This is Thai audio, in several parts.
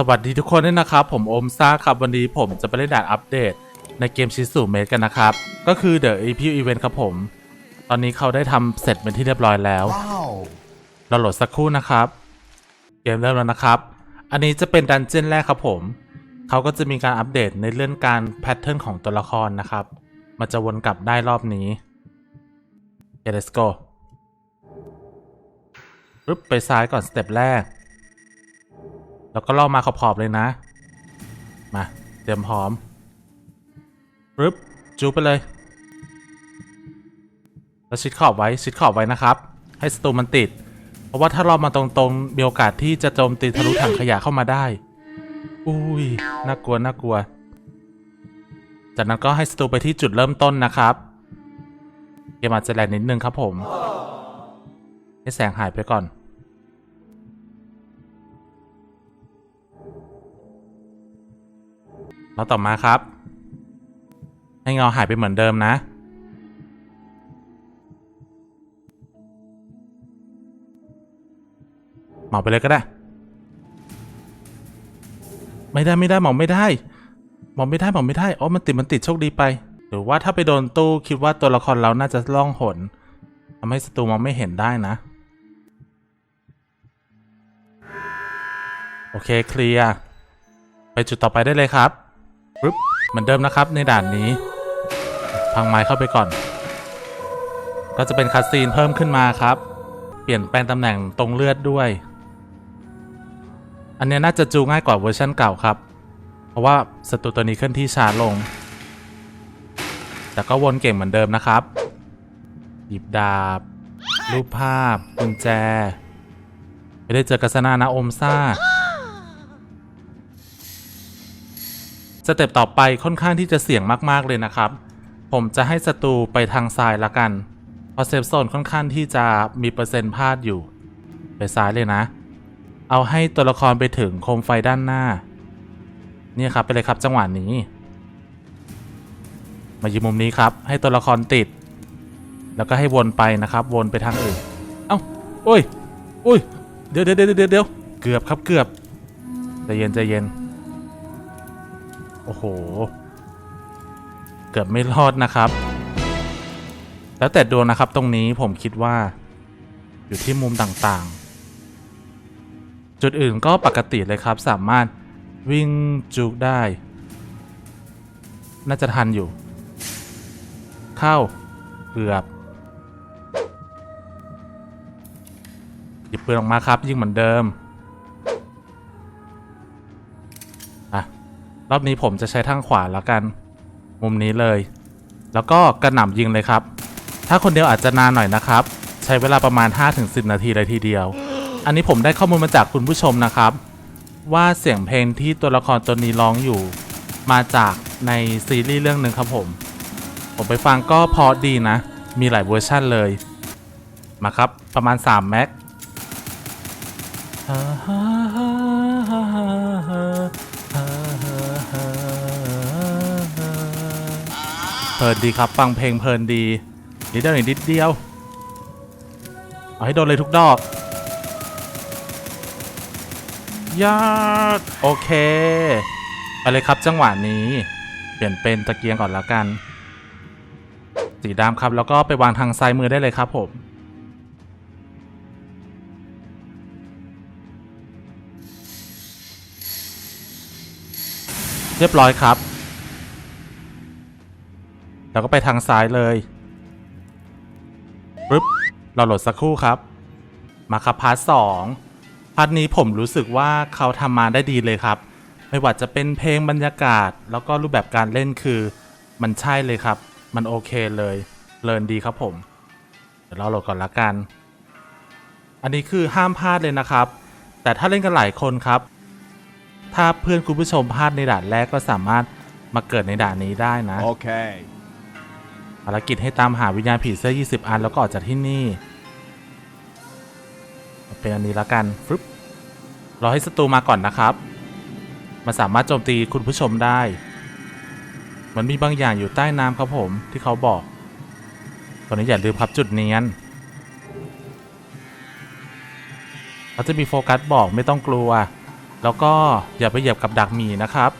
สวัสดีทุกคนด้วยนะครับ ผมโอมซ่าครับ วันนี้ผมจะไปเล่นด่านอัปเดต ในเกมชิสุเมกันนะครับ ก็คือ The EP Event ครับผม ตอนนี้เขาได้ทำเสร็จเป็นที่เรียบร้อยแล้ว Wow. เราโหลดสักครู่นะครับ เกมเริ่มแล้วนะครับ อันนี้จะเป็นดันเจี้ยนแรกครับผม เขาก็จะมีการอัปเดตในเรื่องการแพทเทิร์นของตัวละครนะครับ มันจะวนกลับได้รอบนี้ Okay, let's go ปึ๊บไปซ้ายก่อนสเต็ปแรก แล้วก็ล่อมาขอบๆเลยนะ มาเตรียมพร้อมปึ๊บจูบไปเลยแล้วชิดขอบไว้ชิดขอบไว้นะครับ ให้ศัตรูมันติด เพราะว่าถ้าเรามาตรงๆมีโอกาสที่จะโจมตีทะลุถังขยะเข้ามาได้ อุ้ยน่ากลัวน่ากลัว จากนั้นก็ให้ศัตรูไปที่จุดเริ่มต้นนะครับเกมอาจจะแหลกนิดนึงครับผม ให้แสงหายไปก่อน แล้วต่อมาครับ ให้เงาหายไปเหมือนเดิมนะ เหมาไปเลยก็ได้ ไม่ได้ไม่ได้เหมาไม่ได้เหมาไม่ได้เหมาไม่ได้อ๋อมันติดมันติดโชคดีไป หรือว่าถ้าไปโดนตู้คิดว่าตัวละครเราน่าจะล่องหนทำให้ศัตรูมองไม่เห็นได้นะ โอเคเคลียร์ไปจุดต่อไปได้เลยครับ ปึ๊บเหมือนเดิมนะครับในด่านนี้ พังไม้เข้าไปก่อน ก็จะเป็นคัสซีนเพิ่มขึ้นมาครับ เปลี่ยนแปลงตำแหน่งตรงเลือดด้วย อันนี้น่าจะจูง่ายกว่าเวอร์ชันเก่าครับ เพราะว่าศัตรูตัวนี้เคลื่อนที่ช้าลง แต่ก็วนเก่งเหมือนเดิมนะครับ หยิบดาบ รูปภาพ กุญแจ ไม่ได้เจอกัสนานะอมซ่า สเต็ปต่อไปค่อนข้างที่จะเสี่ยงมากๆเลยนะครับ ผมจะให้ศัตรูไปทางซ้ายละกัน เพราะเซฟโซนค่อนข้างที่จะมีเปอร์เซ็นต์พลาดอยู่ ไปซ้ายเลยนะ เอาให้ตัวละครไปถึงโคมไฟด้านหน้า เนี่ยครับไปเลยครับจังหวะนี้ มายืนมุมนี้ครับ ให้ตัวละครติด แล้วก็ให้วนไปนะครับ วนไปทางอื่น เอ้าโอ้ยโอ้ยเดี๋ยวเดี๋ยวเดี๋ยวเดี๋ยวเกือบครับเกือบใจเย็นใจเย็น โอ้โห เกือบไม่รอดนะครับ แล้วแต่ดวงนะครับตรงนี้ผมคิดว่า อยู่ที่มุมต่างๆ จุดอื่นก็ปกติเลยครับ สามารถวิ่งจุกได้ น่าจะทันอยู่ เข้าเกือบหยิบปืนออกมาครับ ยิงเหมือนเดิม รอบนี้ผมจะใช้ทางขวาแล้วกัน มุมนี้เลย แล้วก็กระหน่ำยิงเลยครับ ถ้าคนเดียวอาจจะนานหน่อยนะครับ ใช้เวลาประมาณ 5-10 นาทีเลยทีเดียว อันนี้ผมได้ข้อมูลมาจากคุณผู้ชมนะครับ ว่าเสียงเพลงที่ตัวละครตัวนี้ร้องอยู่ มาจากในซีรีส์เรื่องหนึ่งครับผม ผมไปฟังก็พอดีนะ มีหลายเวอร์ชั่นเลย มาครับประมาณ 3 แม็ก เพลินดีครับ ฟังเพลงเพลินดีนิดเดียวนิดเดียว เอาให้โดนเลยทุกดอกยอดโอเคไปเลยครับจังหวะนี้ เปลี่ยนเป็นตะเกียงก่อนแล้วกัน สีดำครับแล้วก็ไปวางทางซ้ายมือได้เลยครับผมเรียบร้อยครับ แล้วก็ไปทางซ้ายเลยปึ๊บเราโหลดสักครู่ครับ มาครับพาร์ทสองพาร์ทนี้ผมรู้สึกว่าเขาทำมาได้ดีเลยครับ ไม่ว่าจะเป็นเพลงบรรยากาศ แล้วก็รูปแบบการเล่นคือมันใช่เลยครับ มันโอเคเลยเลินดีครับผม เดี๋ยวเราโหลดก่อนละกัน อันนี้คือห้ามพลาดเลยนะครับ แต่ถ้าเล่นกันหลายคนครับ ถ้าเพื่อนคุณผู้ชมพลาดในด่านแรกก็สามารถมาเกิดในด่านนี้ได้นะ Okay. ภารกิจให้ตามหาวิญญาณผีเสื้อ 20 อัน แล้วก็ออกจากที่นี่ เป็นอันนี้ละกันฟึบรอให้ศัตรูมาก่อนนะครับ มันสามารถโจมตีคุณผู้ชมได้ มันมีบางอย่างอยู่ใต้น้ำครับผมที่เขาบอกตอนนี้อย่าลืมพับจุดเนียนเขาจะมีโฟกัสบอกไม่ต้องกลัว แล้วก็อย่าไปเหยียบกับดักหมีนะครับ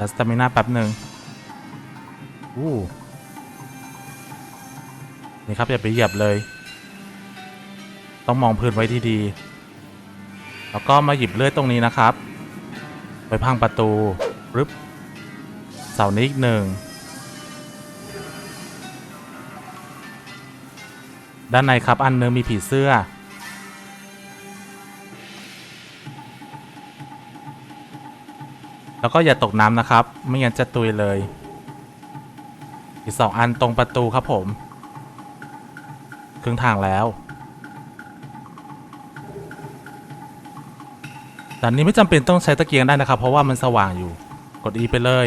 แล้วสตามิน่าแป๊บหนึ่งอู้นี่ครับอย่าไปเหยียบเลย ต้องมองพื้นไว้ที่ดีแล้วก็มาหยิบเลื่อยตรงนี้นะครับ ไปพังประตูรึบเสานี้อีกหนึ่งด้านในครับอันนึงมีผีเสื้อ แล้วก็อย่าตกน้ำนะครับ ไม่งั้นจะตุยเลย อีกสองอันตรงประตูครับผม ครึ่งทางแล้วด่านนี้ไม่จำเป็นต้องใช้ตะเกียงได้นะครับ เพราะว่ามันสว่างอยู่ กด E ไปเลย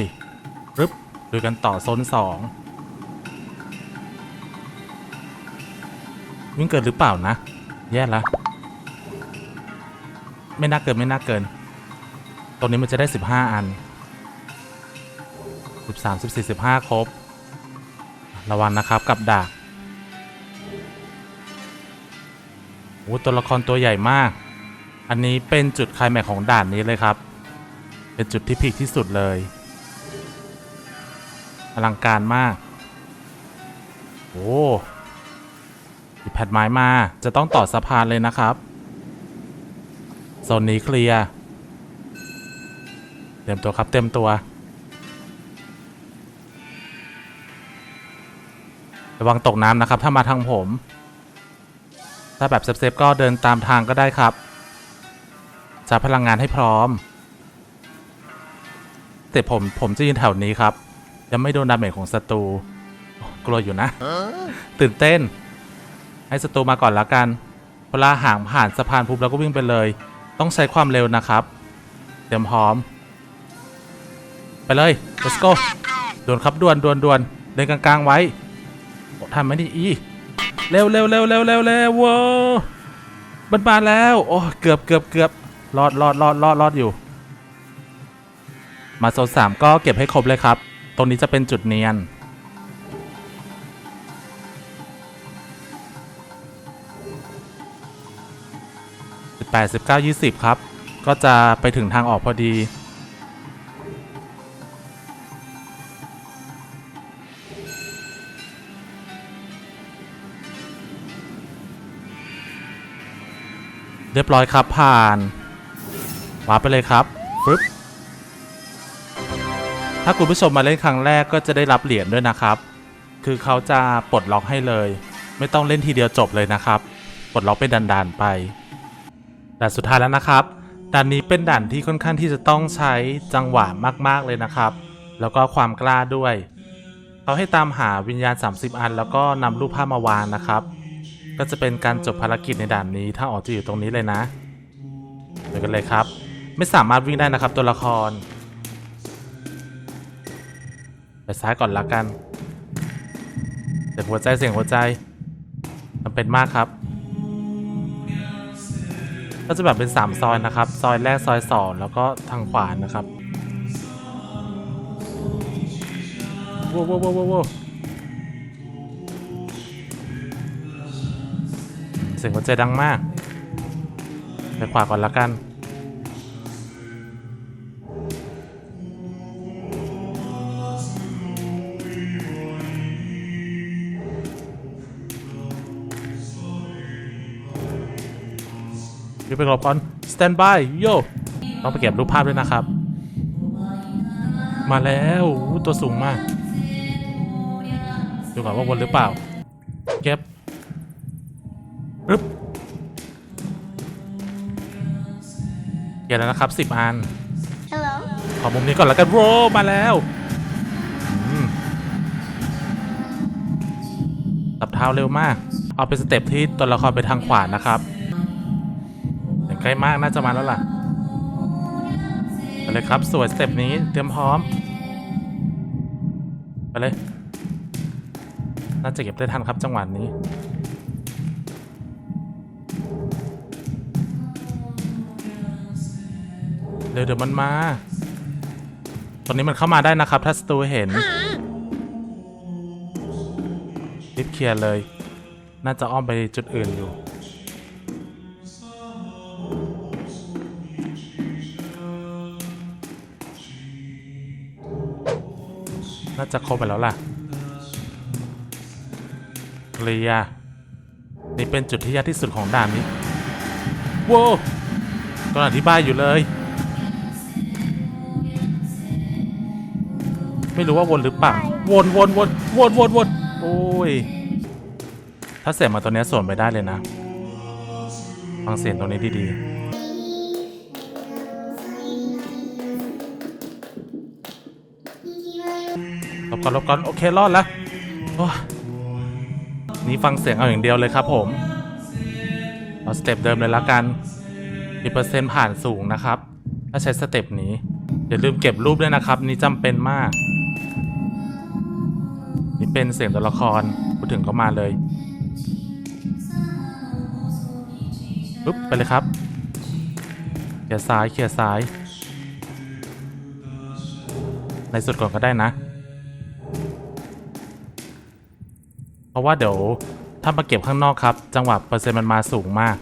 รึบดูกันต่อโซนสองวิ่งเกินหรือเปล่านะ แย่ละ ไม่น่าเกินไม่น่าเกิน ตรงนี้มันจะได้ 15 อัน 13 14 15 ครบ ระวังนะครับกับดักโอ้ตัวละครตัวใหญ่มาก อันนี้เป็นจุดคลแม็กของด่านนี้เลยครับ เป็นจุดที่พีคที่สุดเลย อลังการมาก โอ้มีแผ่นไม้มา จะต้องต่อสะพานเลยนะครับ โซนนี้เคลียร์ เตรียมตัวครับเตรียมตัว ระวังตกน้ำนะครับ ถ้ามาทางผม ถ้าแบบเซฟๆก็เดินตามทางก็ได้ครับชาร์จพลังงานให้พร้อม แต่ผมผมจะยืนแถวนี้ครับยังไม่โดนดาเมจของศัตรูกลัวอยู่นะ ตื่นเต้น ให้ศัตรูมาก่อนละกันเวลาห่างผ่านสะพานปุ๊บแล้วก็วิ่งไปเลย ต้องใช้ความเร็วนะครับ เตรียมพร้อม ไปเลย let's go ด่วนครับด่วนด่วนด่วนเดินกลางๆไว้โอ้ทำไม่ดีอีเร็วเร็วเร็วเร็วเร็วเร็วว้าวมันมาแล้ว โอ้เกือบเกือบเกือบรอดรอดรอดรอดรอดอยู่ มาโซนสามก็เก็บให้ครบเลยครับ ตรงนี้จะเป็นจุดเนียน 18 19 20 ครับ ก็จะไปถึงทางออกพอดี เรียบร้อยครับผ่านวาร์ปไปเลยครับฟึบถ้าคุณผู้ชมมาเล่นครั้งแรกก็จะได้รับเหรียญด้วยนะครับ คือเขาจะปลดล็อกให้เลย ไม่ต้องเล่นทีเดียวจบเลยนะครับ ปลดล็อกเป็นด่านๆไปด่านสุดท้ายแล้วนะครับด่านนี้เป็นด่านที่ค่อนข้างที่จะต้องใช้จังหวะมากๆเลยนะครับ แล้วก็ความกล้าด้วย เขาให้ตามหาวิญญาณ 30 อัน แล้วก็นำรูปภาพมาวางนะครับ ก็จะเป็นการจบภารกิจในด่านนี้ ถ้าออกจะอยู่ตรงนี้เลยนะเดี๋ยวกันเลยครับ ไม่สามารถวิ่งได้นะครับตัวละคร ไปซ้ายก่อนละกันเสียงหัวใจเสียงหัวใจจำเป็นมากครับ ก็จะแบบเป็น 3 ซอยนะครับ ซอยแรกซอย 2 แล้วก็ทางขวานะครับว้าวว้าวว้าว สียงหัวใจดังมากไปขวาก่อนละกันเดี๋ยวไปรอก่อน stand by โยต้องไปเก็บรูปภาพด้วยนะครับ มาแล้วตัวสูงมาก ดูก่อนว่าวนหรือเปล่า เก็บ ปึ๊บเก็บแล้วนะครับ10อัน Hello. ขอมุมนี้ก่อนแล้วกันโรมาแล้วอืมสับเท้าเร็วมาก เอาเป็นสเต็ปที่ตัวละครไปทางขวานะครับอย่างใกล้มากน่าจะมาแล้วล่ะไปเลยครับสวยสเต็ปนี้เตรียมพร้อม ไปเลย น่าจะเก็บได้ทันครับจังหวะนี้ เดี๋ยวเดี๋ยวมันมา ตอนนี้มันเข้ามาได้นะครับ ถ้าสตูเห็นรีบเคลียร์เลย น่าจะอ้อมไปจุดอื่นอยู่ น่าจะครบไปแล้วล่ะเคลียร์นี่เป็นจุดที่ยากที่สุดของด่านนี้ โว้วตอนอธิบายอยู่เลย ไม่รู้ว่าวนหรือเปล่าวนวนวนวนวนวนโอ้ย ถ้าเสียงมาตัวเนี้ยส่วนไปได้เลยนะ ฟังเสียงตรงนี้ดีๆลบก่อนลบก่อนโอเครอดแล้วโอ้ยนี่ฟังเสียงเอาอย่างเดียวเลยครับผมเอาสเต็ปเดิมเลยละกันมีเปอร์เซ็นต์ผ่านสูงนะครับ ถ้าใช้สเต็ปนี้อย่าลืมเก็บรูปด้วยนะครับ นี่จำเป็นมากนี่ เป็นเสียงตัวละครพูดถึงก็มาเลยปุ๊บไปเลยครับเขี่ยซ้ายเขี่ยซ้าย ในสุดก่อนก็ได้นะ เพราะว่าเดี๋ยวถ้ามาเก็บข้างนอกครับ จังหวะเปอร์เซ็นต์มันมาสูงมาก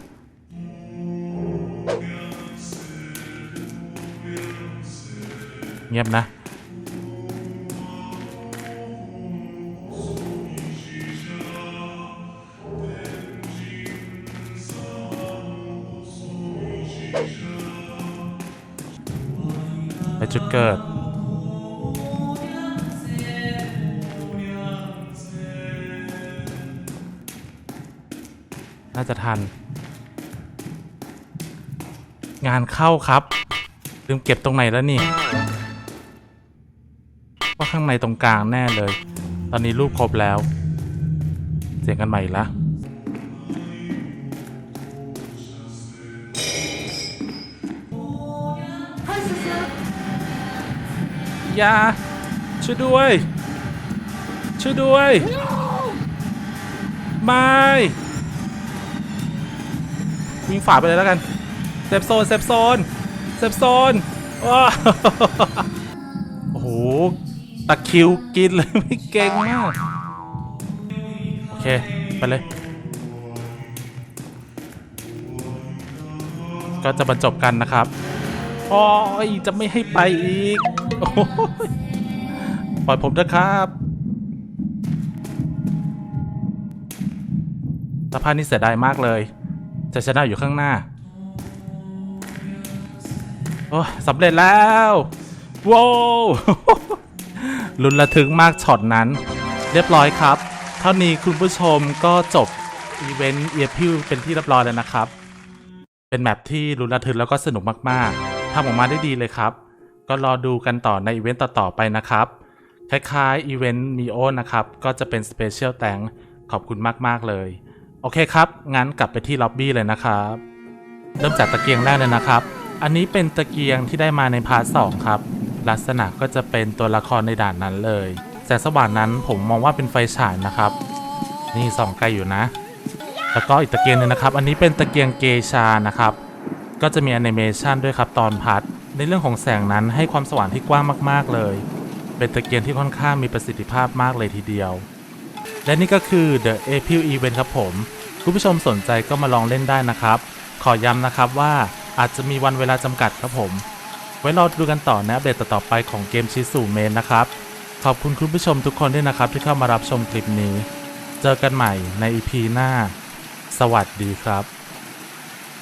เงียบนะ เกิด น่าจะทัน งานเข้าครับ ลืมเก็บตรงไหนแล้วนี่ว่าข้างในตรงกลางแน่เลย ตอนนี้รูปครบแล้ว เสียงกันใหม่ละ ยาช่วยด้วย ช่วยด้วย ไม่ วิ่งฝ่าไปเลยแล้วกันเซฟโซนเซฟโซนเซฟโซนว้าโอ้โหตะคิวกินเลยไม่เก่งมาก โอเค ไปเลย ก็จะบรรจบกันนะครับ โอ้ยจะไม่ให้ไปอีกปล่อยผมนะครับสภาพนี้เสียดายมากเลยจะชนะอยู่ข้างหน้า โอ้สำเร็จแล้วว้าวลุนระทึกมากช็อตนั้น เรียบร้อยครับ เท่านี้คุณผู้ชมก็จบอีเวนต์เอียพิวเป็นที่เรียบร้อยแล้วนะครับ เป็นแมปที่รุนระทึกแล้วก็สนุกมากๆ ทำออกมาได้ดีเลยครับ ก็รอดูกันต่อในอีเวนต์ต่อๆไปนะครับ คล้ายๆอีเวนต์มีโอนะครับ ก็จะเป็นสเปเชียลแตงขอบคุณมากๆเลย โอเคครับ งั้นกลับไปที่ล็อบบี้เลยนะครับ เริ่มจากตะเกียงแรกเลยนะครับ อันนี้เป็นตะเกียงที่ได้มาในพาร์ทสองครับ ลักษณะก็จะเป็นตัวละครในด่านนั้นเลย แสงสว่างนั้นผมมองว่าเป็นไฟฉายนะครับ นี่ส่องไกลอยู่นะ แล้วก็อีกตะเกียงหนึงนะครับ อันนี้เป็นตะเกียงเกชานะครับ ก็จะมีแอนิเมชันด้วยครับตอนพัด ในเรื่องของแสงนั้นให้ความสว่างที่กว้างมากๆเลย เป็นตะเกียงที่ค่อนข้างมีประสิทธิภาพมากเลยทีเดียว และนี่ก็คือ The April Event ครับผมคุณผู้ชมสนใจก็มาลองเล่นได้นะครับ ขอย้ำนะครับว่าอาจจะมีวันเวลาจำกัดครับผม ไว้รอดูกันต่อในอัปเดตต่อไปของเกมชิสูเมนนะครับ ขอบคุณคุณผู้ชมทุกคนด้วยนะครับที่เข้ามารับชมคลิปนี้ เจอกันใหม่ใน EP หน้า สวัสดีครับ